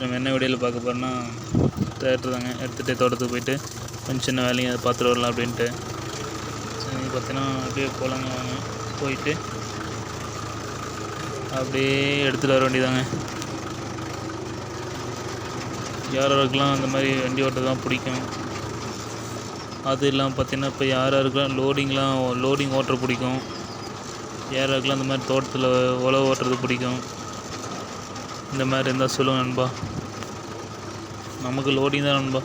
நம்ம என்ன வீடியோவில் பார்க்க போகிறோன்னா தேட்டர் தாங்க. எடுத்துகிட்டு தோட்டத்துக்கு போயிட்டு கொஞ்சம் சின்ன வேலையும் அதை பார்த்துட்டு வரலாம் அப்படின்ட்டு. சரி பார்த்தீங்கன்னா அப்படியே போகலாங்க வாங்க. போயிட்டு அப்படியே எடுத்துகிட்டு வர வேண்டியதாங்க யார் யாருக்கெல்லாம் அந்த மாதிரி வண்டி ஓட்டுறதுலாம் பிடிக்கும்? அது இல்லாமல் பார்த்தீங்கன்னா இப்போ யார் யாருக்கெல்லாம் லோடிங்லாம் லோடிங் ஓட்டுற பிடிக்கும்? யார் யாருக்கெல்லாம் அந்த மாதிரி தோட்டத்தில் உழவு ஓட்டுறது பிடிக்கும்? இந்த மாதிரி இருந்தால் சொல்லுங்கள் நண்பா. நமக்கு லோடிங் தான் நண்பா.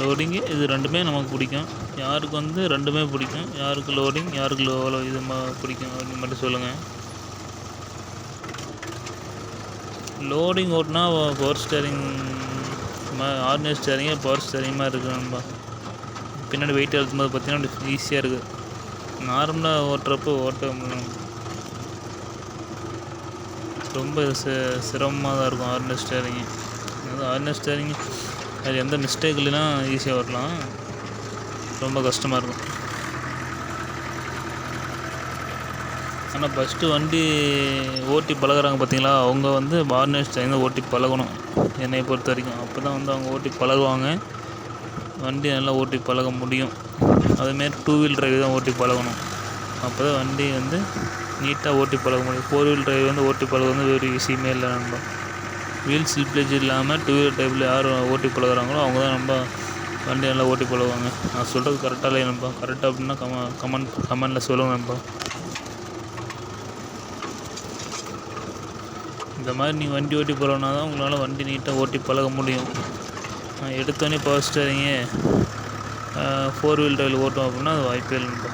லோடிங்கு இது ரெண்டுமே நமக்கு பிடிக்கும். யாருக்கு வந்து ரெண்டுமே பிடிக்கும். யாருக்கு லோடிங் யாருக்கு லோ இது பிடிக்கும் அப்படின்னு மட்டும் சொல்லுங்கள் லோடிங் ஓட்டினா பவர் ஸ்டேரிங் ஆர்டினரி ஸ்டேரிங்கே பவர் ஸ்டேரிங் மாதிரி இருக்குது நண்பா. பின்னாடி வெயிட் எழுத்தும்போது பார்த்தீங்கன்னா ஈஸியாக இருக்குது நார்மலாக ஓட்டுறப்போ ஓட்ட முடியும். ரொம்ப சி சிரமமாக தான் இருக்கும். ஆர்டினரி ஸ்டேரிங்கு அது ஆர்டினரி ஸ்டேரிங் அது எந்த மிஸ்டேக் இல்லைன்னா ஈஸியாக வரலாம். ரொம்ப கஷ்டமாக இருக்கும். ஆனால் ஃபஸ்ட்டு வண்டி ஓட்டி பழகுறாங்க பார்த்தீங்களா அவங்க வந்து ஆர்டினரி ஸ்டேரிங் ஓட்டி பழகணும். என்னை பொறுத்த வரைக்கும். அப்போ தான் வந்து அவங்க ஓட்டி பழகுவாங்க. வண்டி நல்லா ஓட்டி பழக முடியும். அதுமாரி டூ வீல் டிரைவ் தான் ஓட்டி பழகணும். அப்போ தான் வண்டி வந்து நீட்டாக ஓட்டி பழக முடியும். ஃபோர் வீல் டிரைவ் வந்து ஓட்டி பழக வந்து ஒரு விஷயமே இல்லை நம்ம வீல் ஸ்லிப்லேஜ் இல்லாமல் டூ வீலர் டைப்பில் யார் ஓட்டி பழகுறாங்களோ அவங்க தான் நம்ம வண்டி நல்லா ஓட்டி பழகுவாங்க. நான் சொல்கிறது கரெக்டாக இல்லை நம்ப கரெக்டாக அப்படின்னா கம கமெண்ட் கமெண்டில் சொல்லுங்கள் நம்ப இந்த மாதிரி நீங்கள் வண்டி ஓட்டி போகிறோன்னா தான் உங்களால் வண்டி நீட்டாக ஓட்டி பழக முடியும். எடுத்தோடனே பவர் ஸ்டேரிங்கு ஃபோர் வீல் டிரைவில் ஓட்டும் அப்படின்னா அது வாய்ப்பே இல்லைப்பா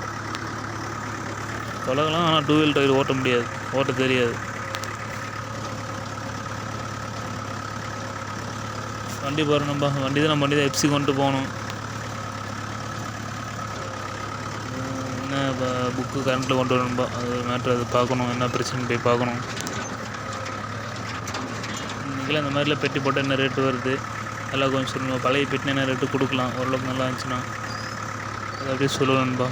பழகலாம் ஆனால் டூ வீல் டயர் ஓட்ட முடியாது. ஓட்ட தெரியாது. வண்டி போகிறோம்ப்பா வண்டி தான் நம்ம வண்டி தான் எப்சி கொண்டு போகணும். என்ன புக்கு கரண்ட்டில் கொண்டு வரணும்பா அது மேட்ரு அது பார்க்கணும். என்ன பிரச்சனை போய் பார்க்கணும். இன்றைக்கெல்லாம் இந்த மாதிரிலாம் பெட்டி போட்டால் என்ன ரேட்டு வருது? எல்லாம் கொஞ்சம் சொல்லணும் பழைய பெட்டினா என்ன ரேட்டு கொடுக்கலாம்? ஓரளவுக்கு நல்லா இருந்துச்சுன்னா. அது அப்படியே சொல்லணும்பா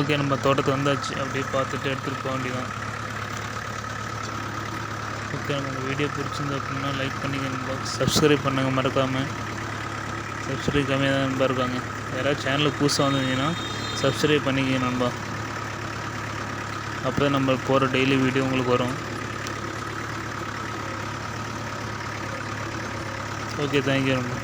ஓகே நம்ம தோட்டத்தை வந்தாச்சு. அப்படியே பார்த்துட்டு எடுத்துகிட்டு போக வேண்டியதான் ஓகே நம்ம வீடியோ பிடிச்சிருந்து அப்படின்னா லைக் பண்ணிக்கணும்பா சப்ஸ்கிரைப் பண்ணுங்க மறக்காமல் சப்ஸ்கிரைப் கம்மியாக தான் நம்ப இருக்காங்க. யாராவது சேனலுக்கு புதுசாக வந்திருந்தீங்கன்னா சப்ஸ்கிரைப் பண்ணிக்கங்க நண்பா. அப்போ தான் நம்ம போகிற டெய்லி வீடியோ உங்களுக்கு வரும். ஓகே தேங்க்யூ நண்பா.